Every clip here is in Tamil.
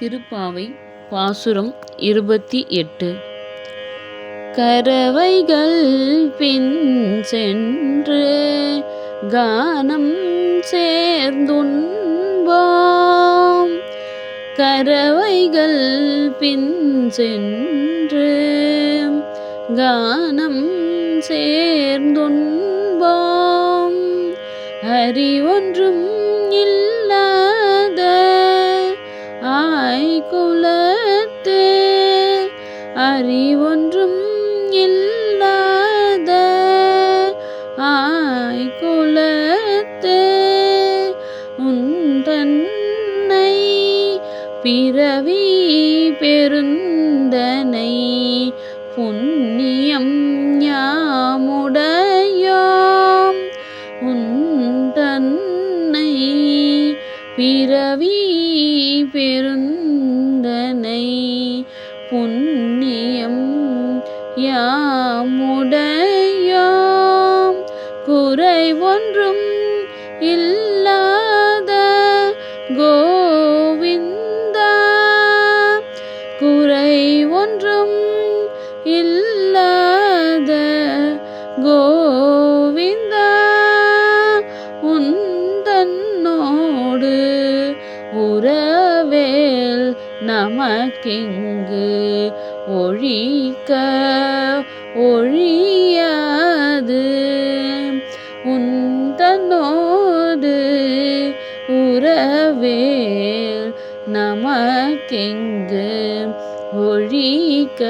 திருப்பாவை பாசுரம் இருபத்தி எட்டு. கரவைகள் பின் சென்று கானம் சேர்ந்துண்போம். கரவைகள் பின் சென்று கானம் சேர்ந்துண்போம். அறிவொன்றும் அறிவொன்றும் இல்லாத ஆய் ஆய்குலத்து உன்றன்னை பிறவி பெருந்தனை புண்ணியம் யாமுடையோம். உன்றன்னை பிறவி பெருந்தனை புண்ணியம் யாமுடையாம். குறை ஒன்றும் இல்லாத கோவிந்தா. குறை ஒன்றும் இல்லாத கோ நமக்கிங்கு ஒழிக்க ஒழியாது? உந்தனோடு உறவேல் நமக்கெங்கு ஒழிக்க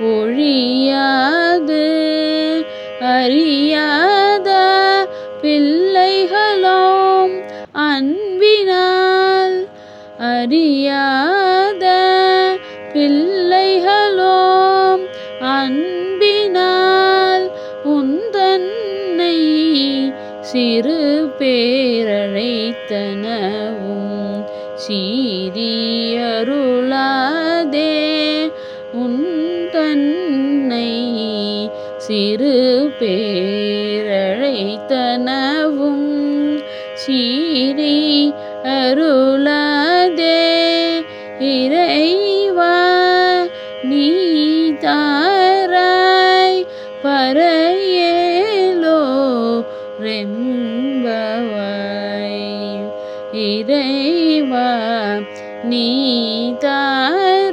ஒழியாது? அறியாத பிள்ளைகளோம் அன்பினா அறியாத பிள்ளைகளோம் அன்பினால் உந்தன்னை சிறு பேரழைத்தனவும் சீரியருளாதே உந்தன்னை சிறு பேரழைத்தனவும் சீரி அருள் தாராய் பறையேலோ ரெம்பவாய். இறைவா நீ தாராய்